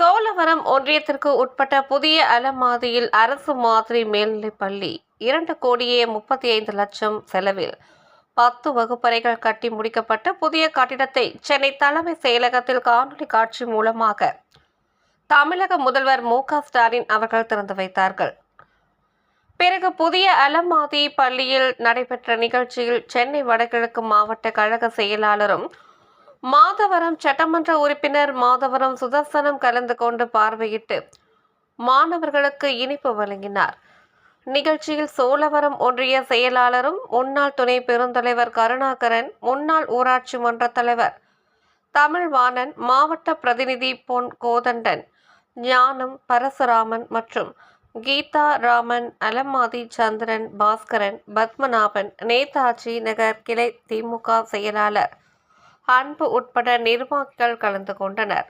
சோழவரம் ஒன்றியத்திற்கு உட்பட்ட புதிய அலமாதியில் அரசு மாதிரி மேல்நிலைப் பள்ளி இரண்டு கோடியே முப்பத்தி ஐந்து லட்சம் செலவில் பத்து வகுப்பறைகள் கட்டி முடிக்கப்பட்ட புதிய கட்டிடத்தை சென்னை தலைமை செயலகத்தில் காணொலி காட்சி மூலமாக தமிழக முதல்வர் மு ஸ்டாலின் அவர்கள் திறந்து வைத்தார்கள். பிறகு புதிய அலமாதி பள்ளியில் நடைபெற்ற நிகழ்ச்சியில் சென்னை வடகிழக்கு மாவட்ட கழக செயலாளரும் மாதவரம் சட்டமன்ற உறுப்பினர் மாதவரம் சுதர்சனம் கலந்து கொண்டு பார்வையிட்டு மாணவர்களுக்கு இனிப்பு வழங்கினார். நிகழ்ச்சியில் சோழவரம் ஒன்றிய செயலாளரும் முன்னாள் துணை பெருந்தலைவர் கருணாகரன் முன்னாள் ஊராட்சி மன்ற தலைவர் தமிழ்வாணன் மாவட்ட பிரதிநிதி பொன் கோதண்டன் ஞானம் பரசுராமன் மற்றும் கீதா ராமன் அலமாதி சந்திரன் பாஸ்கரன் பத்மநாபன் நேதாஜி நகர் கிளை திமுக செயலாளர் அன்பு உட்பட நிர்வாகிகள் கலந்து கொண்டனர்.